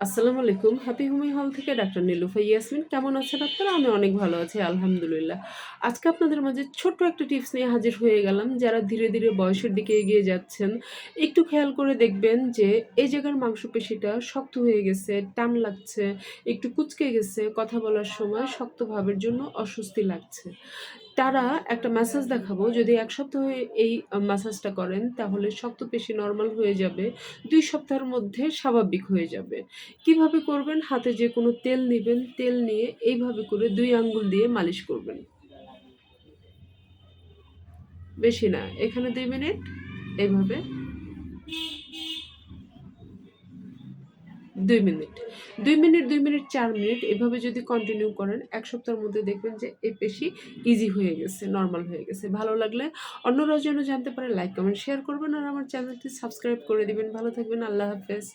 আসসালামু আলাইকুম। হ্যাপি হুমি হল থেকে ডাক্তার নীলুফা ইয়াসমিন। কেমন আছেন আপনারা? আমি অনেক ভালো আছি, আলহামদুলিল্লাহ। আজকে আপনাদের মাঝে ছোট্ট একটা টিপস নিয়ে হাজির হয়ে গেলাম। যারা ধীরে ধীরে বয়সের দিকে এগিয়ে যাচ্ছেন, একটু খেয়াল করে দেখবেন যে এই জায়গার মাংসপেশিটা শক্ত হয়ে গেছে, টান লাগছে, একটু কুচকে গেছে, কথা বলার সময় শক্ত ভাবের জন্য অস্বস্তি লাগছে। তারা একটা ম্যাসাজ দেখাবো। যদি এক সপ্তাহ এই ম্যাসাজটা করেন, তাহলে শক্ত পেশি নর্মাল হয়ে যাবে। দুই সপ্তাহের মধ্যে স্বাভাবিক হয়ে যাবে। কীভাবে করবেন? হাতে যে কোনো তেল নেবেন, তেল নিয়ে এইভাবে করে দুই আঙ্গুল দিয়ে মালিশ করবেন। বেশি না। এখানে দুই মিনিট। এইভাবে। দুই মিনিট। দুই মিনিট দুই মিনিট, চার মিনিট এভাবে যদি কন্টিনিউ করেন, এক সপ্তাহের মধ্যে দেখবেন যে এই পেশি ইজি হয়ে গেছে নর্মাল হয়ে গেছে। ভালো লাগলে অন্যরাও যেন জানতে পারে লাইক কমেন্ট শেয়ার করবেন আর আমার চ্যানেলটি সাবস্ক্রাইব করে দিবেন। ভালো থাকবেন, আল্লাহ হাফেজ।